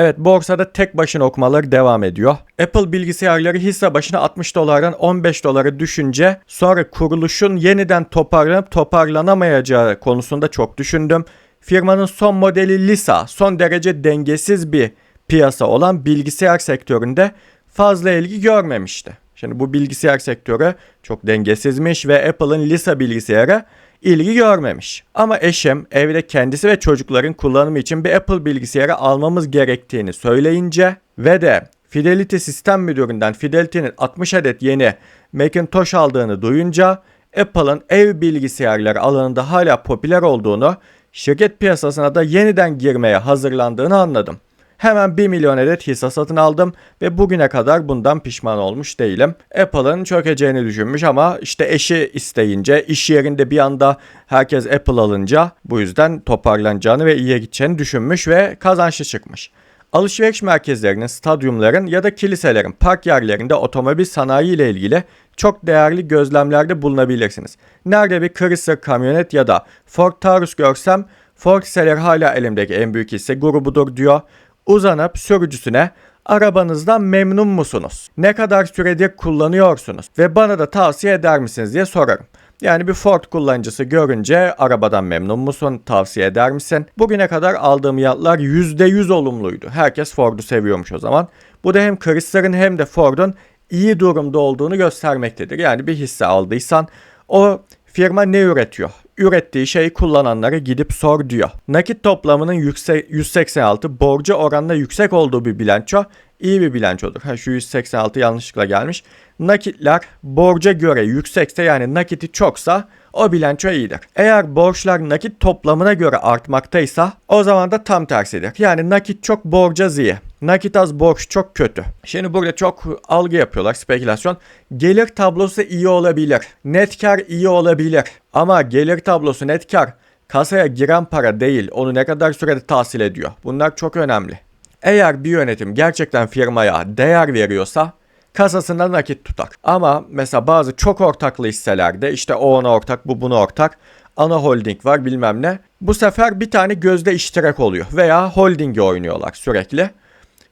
Evet borsada tek başına okumaları devam ediyor. Apple bilgisayarları hisse başına 60 dolardan 15 dolara düşünce sonra kuruluşun yeniden toparlanıp toparlanamayacağı konusunda çok düşündüm. Firmanın son modeli Lisa son derece dengesiz bir piyasa olan bilgisayar sektöründe fazla ilgi görmemişti. Şimdi bu bilgisayar sektörü çok dengesizmiş ve Apple'ın Lisa bilgisayarı ilgi görmemiş. Ama eşim evde kendisi ve çocukların kullanımı için bir Apple bilgisayarı almamız gerektiğini söyleyince ve de Fidelity Sistem Müdürü'nden Fidelity'nin 60 adet yeni Macintosh aldığını duyunca Apple'ın ev bilgisayarları alanında hala popüler olduğunu, şirket piyasasına da yeniden girmeye hazırlandığını anladım. Hemen 1 milyon adet hisse satın aldım ve bugüne kadar bundan pişman olmuş değilim. Apple'ın çökeceğini düşünmüş ama işte eşi isteyince, iş yerinde bir anda herkes Apple alınca bu yüzden toparlanacağını ve iyiye gideceğini düşünmüş ve kazançlı çıkmış. Alışveriş merkezlerinin, stadyumların ya da kiliselerin park yerlerinde otomobil sanayi ile ilgili çok değerli gözlemlerde bulunabilirsiniz. Nerede bir Chrysler kamyonet ya da Ford Taurus görsem Ford hisseleri hala elimdeki en büyük hisse grubudur diyor uzanıp sürücüsüne arabanızdan memnun musunuz? Ne kadar süredir kullanıyorsunuz? Ve bana da tavsiye eder misiniz diye sorarım. Yani bir Ford kullanıcısı görünce arabadan memnun musun? Tavsiye eder misin? Bugüne kadar aldığım yatlar %100 olumluydu. Herkes Ford'u seviyormuş o zaman. Bu da hem Chrysler'ın hem de Ford'un iyi durumda olduğunu göstermektedir. Yani bir hisse aldıysan o firma ne üretiyor? ürettiği şeyi kullananlara gidip sor diyor. Nakit toplamının yüksek, 186 borcu oranla yüksek olduğu bir bilanço iyi bir bilançodur. Ha şu 186 yanlışlıkla gelmiş. Nakitler borca göre yüksekse yani nakiti çoksa o bilanço iyidir. Eğer borçlar nakit toplamına göre artmaktaysa o zaman da tam tersidir. Yani nakit çok borca iyi. Nakit az borç çok kötü. Şimdi burada çok algı yapıyorlar spekülasyon. Gelir tablosu iyi olabilir. Net kar iyi olabilir. Ama gelir tablosu net kar kasaya giren para değil. Onu ne kadar sürede tahsil ediyor. Bunlar çok önemli. Eğer bir yönetim gerçekten firmaya değer veriyorsa kasasında nakit tutar. Ama mesela bazı çok ortaklı hisselerde işte o ona ortak bu buna ortak ana holding var bilmem ne. Bu sefer bir tane gözde iştirak oluyor veya holdingi oynuyorlar sürekli.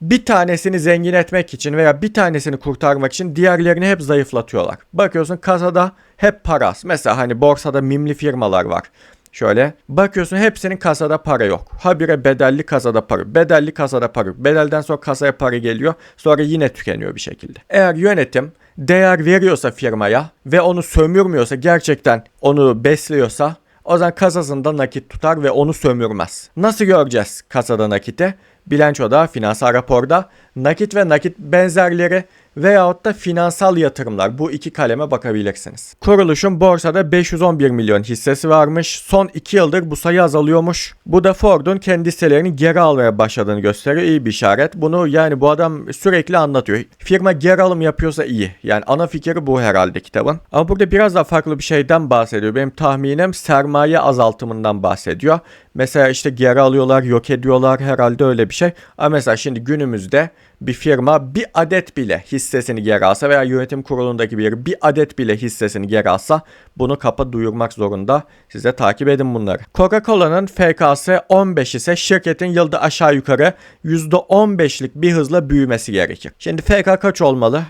Bir tanesini zengin etmek için veya bir tanesini kurtarmak için diğerlerini hep zayıflatıyorlar. Bakıyorsun kasada hep para. Mesela hani borsada mimli firmalar var. Şöyle bakıyorsun hepsinin kasada para yok. Habire bedelli kasada para. Bedelli kasada para. Bedelden sonra kasaya para geliyor. Sonra yine tükeniyor bir şekilde. Eğer yönetim değer veriyorsa firmaya ve onu sömürmüyorsa gerçekten onu besliyorsa o zaman kasasında nakit tutar ve onu sömürmez. Nasıl göreceğiz kasada nakiti? Bilançoda, finansal raporda nakit ve nakit benzerleri veyahut da finansal yatırımlar bu iki kaleme bakabilirsiniz. Kuruluşun borsada 511 milyon hissesi varmış. Son 2 yıldır bu sayı azalıyormuş. Bu da Ford'un kendi hisselerini geri almaya başladığını gösteriyor. İyi bir işaret. Bunu yani bu adam sürekli anlatıyor. Firma geri alım yapıyorsa iyi. Yani ana fikri bu herhalde kitabın. Ama burada biraz daha farklı bir şeyden bahsediyor. Benim tahminim sermaye azaltımından bahsediyor. Mesela işte geri alıyorlar, yok ediyorlar herhalde öyle bir şey. Ama mesela şimdi günümüzde bir firma bir adet bile hissesini geri alsa veya yönetim kurulundaki bir bir adet bile hissesini geri alsa bunu kapa duyurmak zorunda. Size takip edin bunları. Coca-Cola'nın FKS 15 ise şirketin yılda aşağı yukarı %15'lik bir hızla büyümesi gerekir. Şimdi FK kaç olmalı?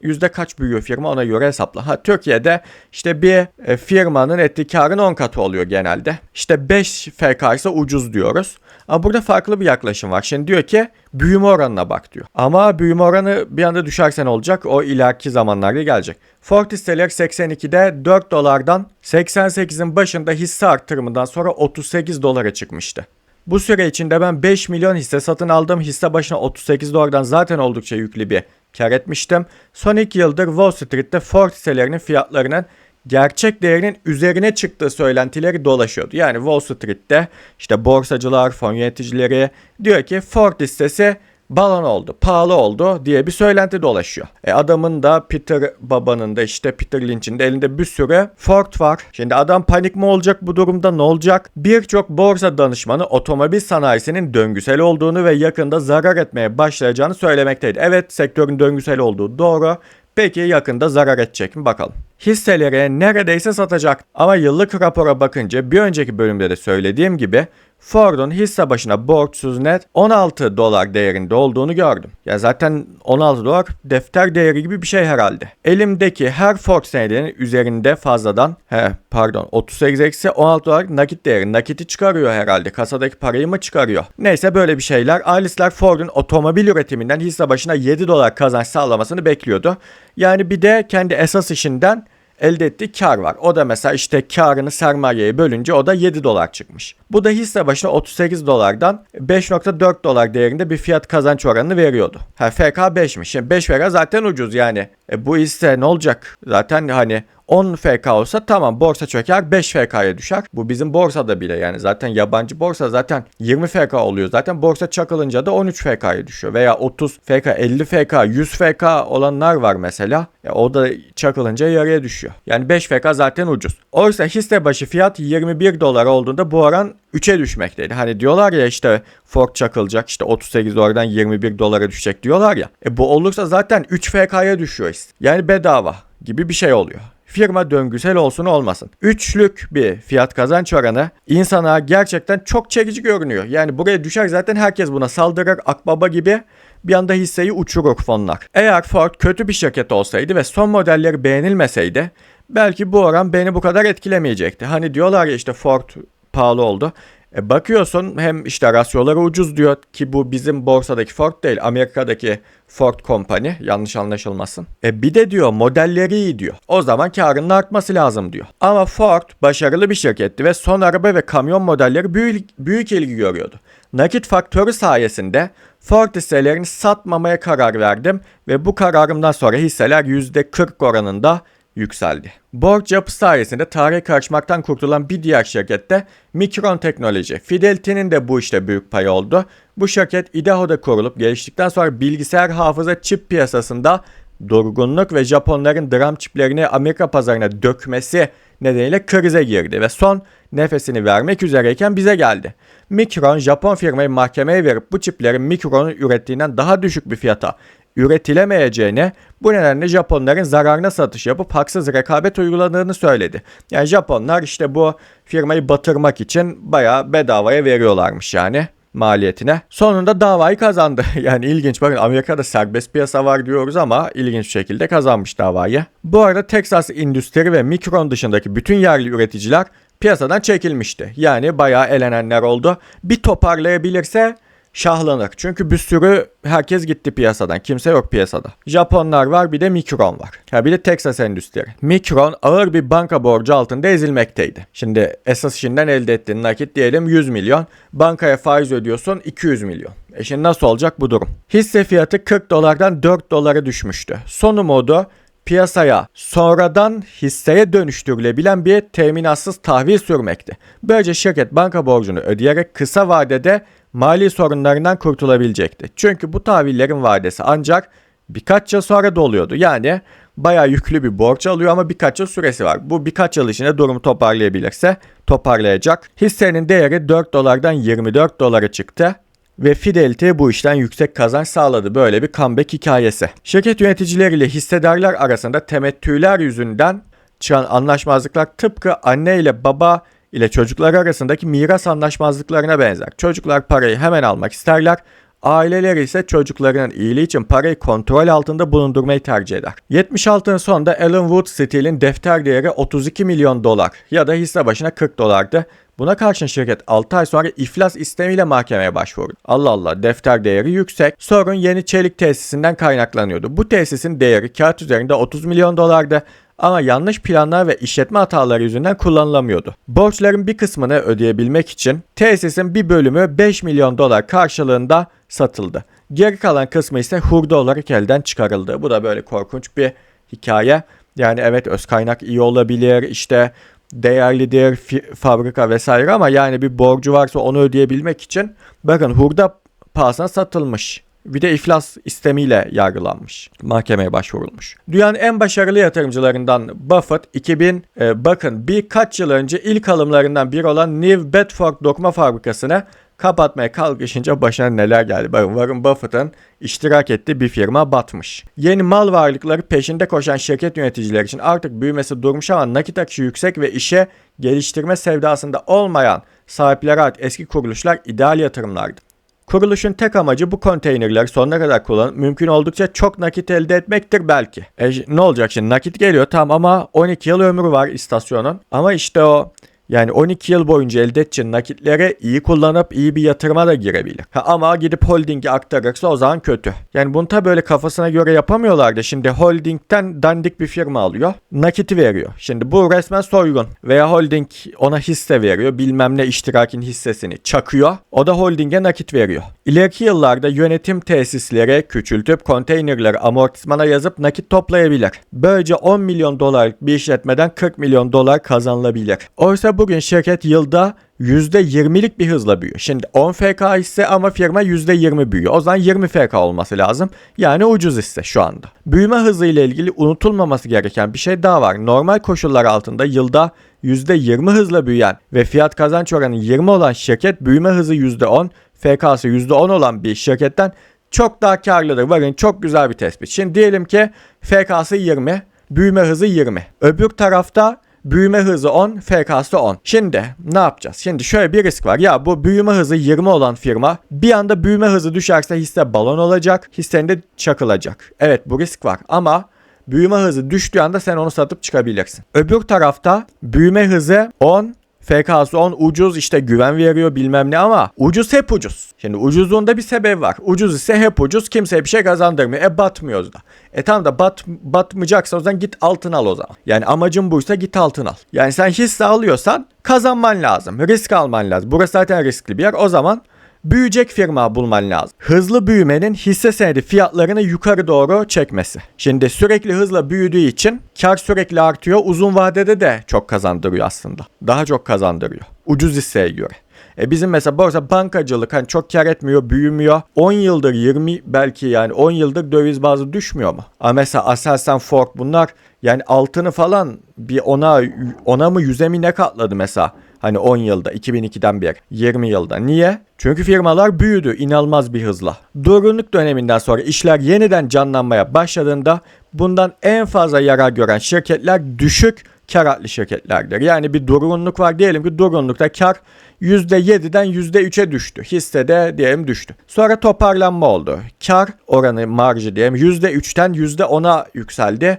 yüzde kaç büyüyor firma ona göre hesapla. Ha Türkiye'de işte bir e, firmanın ettiği karın 10 katı oluyor genelde. İşte 5 FK ise ucuz diyoruz. Ama burada farklı bir yaklaşım var. Şimdi diyor ki büyüme oranına bak diyor. Ama büyüme oranı bir anda düşerse ne olacak? O ileriki zamanlarda gelecek. Ford hisseleri 82'de 4 dolardan 88'in başında hisse arttırımından sonra 38 dolara çıkmıştı. Bu süre içinde ben 5 milyon hisse satın aldım. Hisse başına 38 dolardan zaten oldukça yüklü bir kar etmiştim. Son 2 yıldır Wall Street'te Ford hisselerinin fiyatlarının gerçek değerinin üzerine çıktığı söylentileri dolaşıyordu. Yani Wall Street'te işte borsacılar, fon yöneticileri diyor ki Ford hissesi balon oldu, pahalı oldu diye bir söylenti dolaşıyor. E adamın da Peter babanın da işte Peter Lynch'in de elinde bir sürü Ford var. Şimdi adam panik mi olacak bu durumda ne olacak? Birçok borsa danışmanı otomobil sanayisinin döngüsel olduğunu ve yakında zarar etmeye başlayacağını söylemekteydi. Evet sektörün döngüsel olduğu doğru. Peki yakında zarar edecek mi bakalım. Hisseleri neredeyse satacak ama yıllık rapora bakınca bir önceki bölümde de söylediğim gibi Ford'un hisse başına borçsuz net 16 dolar değerinde olduğunu gördüm. Ya zaten 16 dolar defter değeri gibi bir şey herhalde. Elimdeki her Ford senedinin üzerinde fazladan he pardon 38 eksi 16 dolar nakit değeri. Nakiti çıkarıyor herhalde. Kasadaki parayı mı çıkarıyor? Neyse böyle bir şeyler. Ailesler Ford'un otomobil üretiminden hisse başına 7 dolar kazanç sağlamasını bekliyordu. Yani bir de kendi esas işinden elde ettiği kar var. O da mesela işte karını sermayeye bölünce o da 7 dolar çıkmış. Bu da hisse başına 38 dolardan 5.4 dolar değerinde bir fiyat kazanç oranını veriyordu. Ha FK 5'miş. Şimdi 5 FK zaten ucuz yani. E, bu hisse ne olacak? Zaten hani 10 FK olsa tamam borsa çöker 5 FK'ya düşer. Bu bizim borsada bile yani zaten yabancı borsa zaten 20 FK oluyor. Zaten borsa çakılınca da 13 FK'ya düşüyor. Veya 30 FK, 50 FK, 100 FK olanlar var mesela. Ya o da çakılınca yarıya düşüyor. Yani 5 FK zaten ucuz. Oysa hisse başı fiyat 21 dolar olduğunda bu oran 3'e düşmekteydi. Hani diyorlar ya işte Ford çakılacak işte 38 dolardan 21 dolara düşecek diyorlar ya. E bu olursa zaten 3 FK'ya düşüyor işte. Yani bedava gibi bir şey oluyor firma döngüsel olsun olmasın. Üçlük bir fiyat kazanç oranı insana gerçekten çok çekici görünüyor. Yani buraya düşer zaten herkes buna saldırır akbaba gibi bir anda hisseyi uçurur fonlar. Eğer Ford kötü bir şirket olsaydı ve son modelleri beğenilmeseydi belki bu oran beni bu kadar etkilemeyecekti. Hani diyorlar ya işte Ford pahalı oldu. E bakıyorsun hem işte rasyoları ucuz diyor ki bu bizim borsadaki Ford değil Amerika'daki Ford Company yanlış anlaşılmasın. E bir de diyor modelleri iyi diyor. O zaman karının artması lazım diyor. Ama Ford başarılı bir şirketti ve son araba ve kamyon modelleri büyük, büyük ilgi görüyordu. Nakit faktörü sayesinde Ford hisselerini satmamaya karar verdim ve bu kararımdan sonra hisseler %40 oranında yükseldi. Borç yapı sayesinde tarihe karışmaktan kurtulan bir diğer şirket de Micron Teknoloji. Fidelity'nin de bu işte büyük payı oldu. Bu şirket Idaho'da kurulup geliştikten sonra bilgisayar hafıza çip piyasasında durgunluk ve Japonların dram çiplerini Amerika pazarına dökmesi nedeniyle krize girdi ve son nefesini vermek üzereyken bize geldi. Micron Japon firmayı mahkemeye verip bu çiplerin Micron'un ürettiğinden daha düşük bir fiyata üretilemeyeceğine bu nedenle Japonların zararına satış yapıp haksız rekabet uyguladığını söyledi. Yani Japonlar işte bu firmayı batırmak için bayağı bedavaya veriyorlarmış yani maliyetine. Sonunda davayı kazandı. Yani ilginç bakın Amerika'da serbest piyasa var diyoruz ama ilginç bir şekilde kazanmış davayı. Bu arada Texas Endüstri ve Micron dışındaki bütün yerli üreticiler piyasadan çekilmişti. Yani bayağı elenenler oldu. Bir toparlayabilirse şahlanır. Çünkü bir sürü herkes gitti piyasadan. Kimse yok piyasada. Japonlar var bir de Micron var. Ha bir de Texas Endüstri. Micron ağır bir banka borcu altında ezilmekteydi. Şimdi esas işinden elde ettiğin nakit diyelim 100 milyon. Bankaya faiz ödüyorsun 200 milyon. E şimdi nasıl olacak bu durum? Hisse fiyatı 40 dolardan 4 dolara düşmüştü. Sonu modu piyasaya sonradan hisseye dönüştürülebilen bir teminatsız tahvil sürmekti. Böylece şirket banka borcunu ödeyerek kısa vadede mali sorunlarından kurtulabilecekti. Çünkü bu tahvillerin vadesi ancak birkaç yıl sonra doluyordu. Yani bayağı yüklü bir borç alıyor ama birkaç yıl süresi var. Bu birkaç yıl içinde durumu toparlayabilirse toparlayacak. Hissenin değeri 4 dolardan 24 dolara çıktı ve Fidelity bu işten yüksek kazanç sağladı. Böyle bir comeback hikayesi. Şirket yöneticileriyle hissedarlar arasında temettüler yüzünden çıkan anlaşmazlıklar tıpkı anne ile baba ile çocuklar arasındaki miras anlaşmazlıklarına benzer. Çocuklar parayı hemen almak isterler. Aileler ise çocuklarının iyiliği için parayı kontrol altında bulundurmayı tercih eder. 76'ın sonunda Alan Wood Steel'in defter değeri 32 milyon dolar ya da hisse başına 40 dolardı. Buna karşın şirket 6 ay sonra iflas istemiyle mahkemeye başvurdu. Allah Allah defter değeri yüksek. Sorun yeni çelik tesisinden kaynaklanıyordu. Bu tesisin değeri kağıt üzerinde 30 milyon dolardı ama yanlış planlar ve işletme hataları yüzünden kullanılamıyordu. Borçların bir kısmını ödeyebilmek için tesisin bir bölümü 5 milyon dolar karşılığında satıldı. Geri kalan kısmı ise hurda olarak elden çıkarıldı. Bu da böyle korkunç bir hikaye. Yani evet öz kaynak iyi olabilir işte değerlidir fabrika vesaire ama yani bir borcu varsa onu ödeyebilmek için bakın hurda pahasına satılmış. Bir de iflas istemiyle yargılanmış. Mahkemeye başvurulmuş. Dünyanın en başarılı yatırımcılarından Buffett 2000 e, bakın birkaç yıl önce ilk alımlarından biri olan New Bedford dokuma fabrikasını Kapatmaya kalkışınca başına neler geldi? Bakın Warren Buffett'ın iştirak ettiği bir firma batmış. Yeni mal varlıkları peşinde koşan şirket yöneticileri için artık büyümesi durmuş ama nakit akışı yüksek ve işe geliştirme sevdasında olmayan sahipleri ait eski kuruluşlar ideal yatırımlardı. Kuruluşun tek amacı bu konteynerleri sonuna kadar kullanıp mümkün oldukça çok nakit elde etmektir belki. E, ne olacak şimdi nakit geliyor tamam ama 12 yıl ömrü var istasyonun. Ama işte o yani 12 yıl boyunca elde edeceğin nakitleri iyi kullanıp iyi bir yatırıma da girebilir. Ha, ama gidip holdinge aktarırsa o zaman kötü. Yani bunu tabi böyle kafasına göre yapamıyorlar da şimdi holdingten dandik bir firma alıyor. Nakiti veriyor. Şimdi bu resmen soygun. Veya holding ona hisse veriyor. Bilmem ne iştirakin hissesini çakıyor. O da holdinge nakit veriyor. İleriki yıllarda yönetim tesisleri küçültüp konteynerleri amortismana yazıp nakit toplayabilir. Böylece 10 milyon dolarlık bir işletmeden 40 milyon dolar kazanılabilir. Oysa bugün şirket yılda %20'lik bir hızla büyüyor. Şimdi 10 FK hisse ama firma %20 büyüyor. O zaman 20 FK olması lazım. Yani ucuz hisse şu anda. Büyüme hızı ile ilgili unutulmaması gereken bir şey daha var. Normal koşullar altında yılda %20 hızla büyüyen ve fiyat kazanç oranı 20 olan şirket büyüme hızı %10, FK'sı %10 olan bir şirketten çok daha karlıdır. Bakın çok güzel bir tespit. Şimdi diyelim ki FK'sı 20, büyüme hızı 20. Öbür tarafta Büyüme hızı 10, FK'sı 10. Şimdi ne yapacağız? Şimdi şöyle bir risk var. Ya bu büyüme hızı 20 olan firma bir anda büyüme hızı düşerse hisse balon olacak. Hissenin çakılacak. Evet bu risk var ama büyüme hızı düştüğü anda sen onu satıp çıkabilirsin. Öbür tarafta büyüme hızı 10, FK'sı 10 ucuz işte güven veriyor bilmem ne ama ucuz hep ucuz. Şimdi ucuzluğunda bir sebep var. Ucuz ise hep ucuz kimseye bir şey kazandırmıyor. E batmıyoruz da. E tamam da bat, batmayacaksa o zaman git altın al o zaman. Yani amacın buysa git altın al. Yani sen hisse alıyorsan kazanman lazım. Risk alman lazım. Burası zaten riskli bir yer. O zaman büyüyecek firma bulman lazım. Hızlı büyümenin hisse senedi fiyatlarını yukarı doğru çekmesi. Şimdi sürekli hızla büyüdüğü için kar sürekli artıyor. Uzun vadede de çok kazandırıyor aslında. Daha çok kazandırıyor. Ucuz hisseye göre. E bizim mesela borsa bankacılık hani çok kar etmiyor, büyümüyor. 10 yıldır 20 belki yani 10 yıldır döviz bazı düşmüyor mu? Ama mesela Aselsan Ford bunlar yani altını falan bir ona ona mı yüze mi ne katladı mesela? Hani 10 yılda 2002'den beri 20 yılda. Niye? Çünkü firmalar büyüdü inanılmaz bir hızla. Durgunluk döneminden sonra işler yeniden canlanmaya başladığında bundan en fazla yarar gören şirketler düşük karatlı şirketlerdir. Yani bir durgunluk var diyelim ki durgunlukta kar %7'den %3'e düştü. Hissede diyelim düştü. Sonra toparlanma oldu. Kar oranı marjı diyelim %3'ten %10'a yükseldi.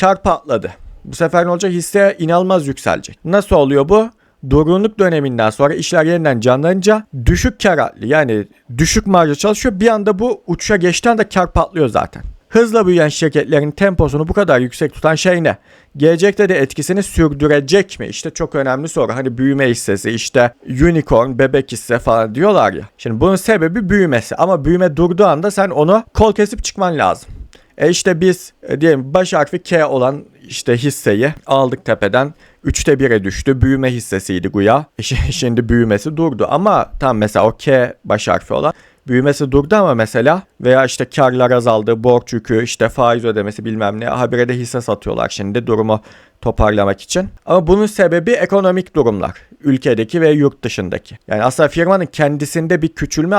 Kar patladı. Bu sefer ne olacak? Hisse inanılmaz yükselecek. Nasıl oluyor bu? Durgunluk döneminden sonra işler yeniden canlanınca düşük kar yani düşük marjı çalışıyor. Bir anda bu uçuşa geçten de kar patlıyor zaten. Hızla büyüyen şirketlerin temposunu bu kadar yüksek tutan şey ne? Gelecekte de etkisini sürdürecek mi? İşte çok önemli soru. Hani büyüme hissesi işte unicorn, bebek hisse falan diyorlar ya. Şimdi bunun sebebi büyümesi ama büyüme durduğu anda sen onu kol kesip çıkman lazım. E işte biz e, diyelim baş harfi K olan işte hisseyi aldık tepeden. 3'te 1'e düştü. Büyüme hissesiydi güya. E şimdi büyümesi durdu ama tam mesela o K baş harfi olan büyümesi durdu ama mesela veya işte karlar azaldı, borç yükü, işte faiz ödemesi bilmem ne habire de hisse satıyorlar şimdi durumu toparlamak için. Ama bunun sebebi ekonomik durumlar. Ülkedeki ve yurt dışındaki. Yani aslında firmanın kendisinde bir küçülme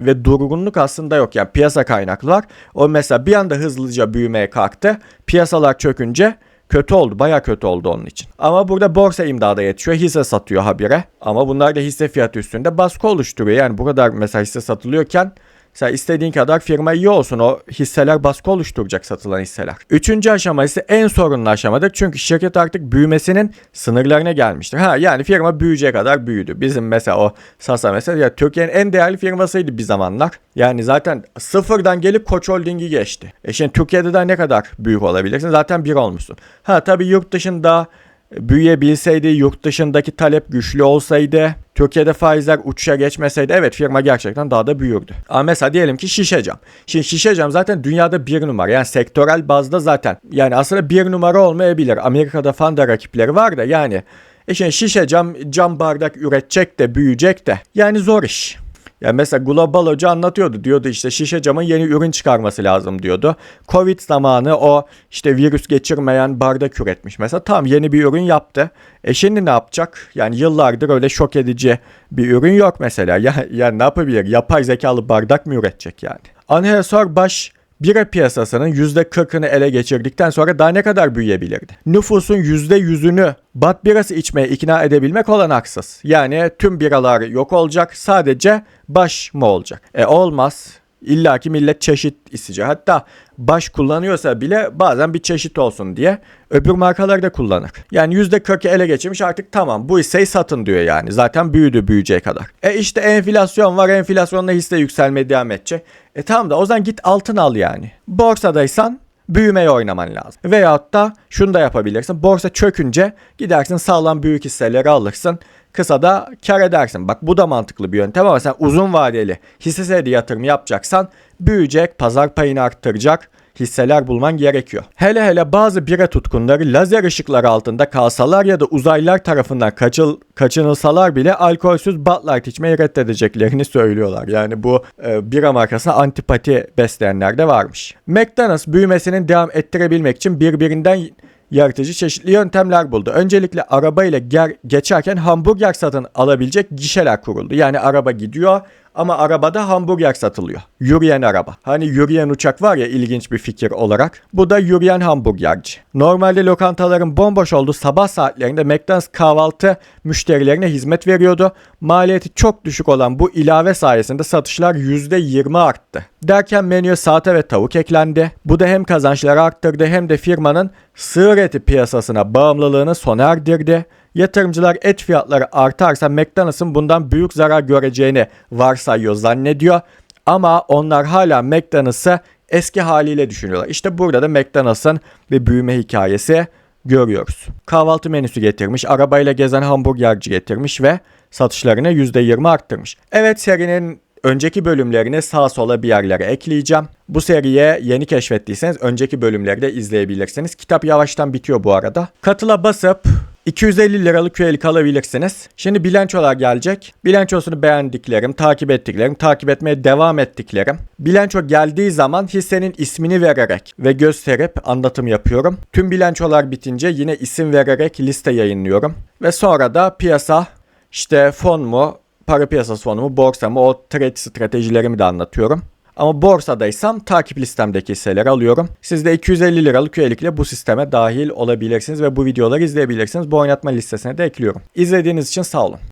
ve durgunluk aslında yok. Yani piyasa kaynaklı var. O mesela bir anda hızlıca büyümeye kalktı. Piyasalar çökünce kötü oldu. Baya kötü oldu onun için. Ama burada borsa imdada yetişiyor. Hisse satıyor habire. Ama bunlar da hisse fiyatı üstünde baskı oluşturuyor. Yani bu kadar mesela hisse satılıyorken Mesela istediğin kadar firma iyi olsun o hisseler baskı oluşturacak satılan hisseler. Üçüncü aşama ise en sorunlu aşamadır. Çünkü şirket artık büyümesinin sınırlarına gelmiştir. Ha yani firma büyüyecek kadar büyüdü. Bizim mesela o Sasa mesela ya Türkiye'nin en değerli firmasıydı bir zamanlar. Yani zaten sıfırdan gelip Koç Holding'i geçti. E şimdi Türkiye'de de ne kadar büyük olabilirsin? Zaten bir olmuşsun. Ha tabii yurt dışında büyüyebilseydi, yurt dışındaki talep güçlü olsaydı, Türkiye'de faizler uçuşa geçmeseydi evet firma gerçekten daha da büyürdü. Ama mesela diyelim ki şişe cam. Şimdi şişe cam zaten dünyada bir numara. Yani sektörel bazda zaten. Yani aslında bir numara olmayabilir. Amerika'da falan da rakipleri var da yani. E şimdi şişe cam, cam bardak üretecek de büyüyecek de. Yani zor iş. Yani mesela Global Hoca anlatıyordu. Diyordu işte şişe camın yeni ürün çıkarması lazım diyordu. Covid zamanı o işte virüs geçirmeyen bardak üretmiş. Mesela tam yeni bir ürün yaptı. E şimdi ne yapacak? Yani yıllardır öyle şok edici bir ürün yok mesela. Ya, yani ne yapabilir? Yapay zekalı bardak mı üretecek yani? Anheuser baş bira piyasasının %40'ını ele geçirdikten sonra daha ne kadar büyüyebilirdi? Nüfusun %100'ünü bat birası içmeye ikna edebilmek olanaksız. Yani tüm biralar yok olacak sadece baş mı olacak? E olmaz. İlla ki millet çeşit isteyecek. Hatta baş kullanıyorsa bile bazen bir çeşit olsun diye öbür markaları da kullanır. Yani %40'ı ele geçirmiş artık tamam bu hisseyi satın diyor yani. Zaten büyüdü büyüyeceği kadar. E işte enflasyon var enflasyonla hisse yükselmeye devam edecek. E tamam da o zaman git altın al yani. Borsadaysan büyümeye oynaman lazım. Veyahut da şunu da yapabilirsin. Borsa çökünce gidersin sağlam büyük hisseleri alırsın. Kısa da kar edersin. Bak bu da mantıklı bir yöntem ama sen uzun vadeli hisse senedi yatırım yapacaksan büyüyecek, pazar payını arttıracak hisseler bulman gerekiyor. Hele hele bazı bira tutkunları lazer ışıkları altında kalsalar ya da uzaylılar tarafından kaçıl, kaçınılsalar bile alkolsüz Bud Light içmeyi reddedeceklerini söylüyorlar. Yani bu e, bira markasına antipati besleyenler de varmış. McDonald's büyümesinin devam ettirebilmek için birbirinden yaratıcı çeşitli yöntemler buldu. Öncelikle araba ile ger- geçerken hamburger satın alabilecek gişeler kuruldu. Yani araba gidiyor ama arabada hamburger satılıyor. Yürüyen araba. Hani yürüyen uçak var ya ilginç bir fikir olarak. Bu da yürüyen hamburgerci. Normalde lokantaların bomboş olduğu sabah saatlerinde McDonald's kahvaltı müşterilerine hizmet veriyordu. Maliyeti çok düşük olan bu ilave sayesinde satışlar %20 arttı. Derken menüye saate ve tavuk eklendi. Bu da hem kazançları arttırdı hem de firmanın sığır eti piyasasına bağımlılığını sona erdirdi. Yatırımcılar et fiyatları artarsa McDonald's'ın bundan büyük zarar göreceğini varsayıyor, zannediyor. Ama onlar hala McDonald's'ı eski haliyle düşünüyorlar. İşte burada da McDonald's'ın bir büyüme hikayesi görüyoruz. Kahvaltı menüsü getirmiş, arabayla gezen hamburgerci getirmiş ve satışlarını %20 arttırmış. Evet serinin önceki bölümlerini sağ sola bir yerlere ekleyeceğim. Bu seriye yeni keşfettiyseniz önceki bölümleri de izleyebilirsiniz. Kitap yavaştan bitiyor bu arada. Katıla basıp 250 liralık üyelik alabilirsiniz. Şimdi bilançolar gelecek. Bilançosunu beğendiklerim, takip ettiklerim, takip etmeye devam ettiklerim. Bilanço geldiği zaman hissenin ismini vererek ve gösterip anlatım yapıyorum. Tüm bilançolar bitince yine isim vererek liste yayınlıyorum. Ve sonra da piyasa işte fon mu, para piyasası fonu mu, borsa mı o trade stratejilerimi de anlatıyorum. Ama borsadaysam takip listemdeki hisseleri alıyorum. Siz de 250 liralık üyelikle bu sisteme dahil olabilirsiniz ve bu videoları izleyebilirsiniz. Bu oynatma listesine de ekliyorum. İzlediğiniz için sağ olun.